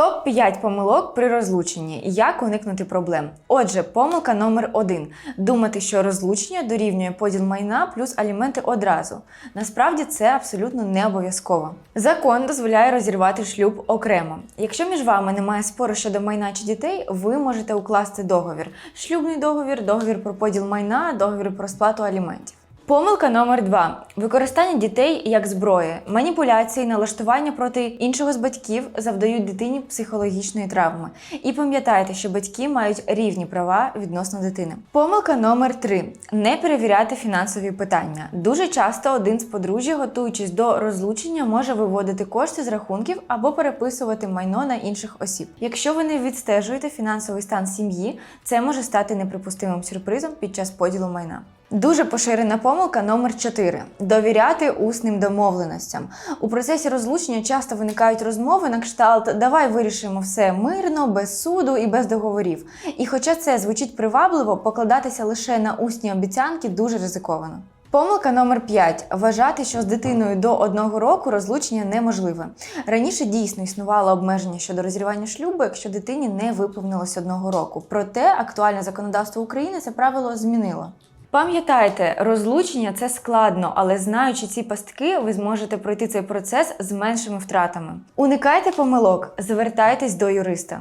Топ 5 помилок при розлученні. Як уникнути проблем? Отже, помилка номер 1 думати, що розлучення дорівнює поділ майна плюс аліменти одразу. Насправді це абсолютно не обов'язково. Закон дозволяє розірвати шлюб окремо. Якщо між вами немає спору щодо майна чи дітей, ви можете укласти договір: шлюбний договір, договір про поділ майна, договір про сплату аліментів. Помилка номер два: використання дітей як зброї, маніпуляції, налаштування проти іншого з батьків завдають дитині психологічної травми. І пам'ятайте, що батьки мають рівні права відносно дитини. Помилка номер три: не перевіряти фінансові питання. Дуже часто один з подружжя, готуючись до розлучення, може виводити кошти з рахунків або переписувати майно на інших осіб. Якщо ви не відстежуєте фінансовий стан сім'ї, це може стати неприпустимим сюрпризом під час поділу майна. Дуже поширена помилка номер 4 довіряти усним домовленостям. У процесі розлучення часто виникають розмови на кшталт Давай вирішимо все мирно, без суду і без договорів. І хоча це звучить привабливо, покладатися лише на усні обіцянки дуже ризиковано. Помилка номер 5 вважати, що з дитиною до одного року розлучення неможливе. Раніше дійсно існувало обмеження щодо розірвання шлюбу, якщо дитині не виповнилось одного року. Проте актуальне законодавство України це правило змінило. Пам'ятайте, розлучення це складно, але знаючи ці пастки, ви зможете пройти цей процес з меншими втратами. Уникайте помилок, звертайтесь до юриста.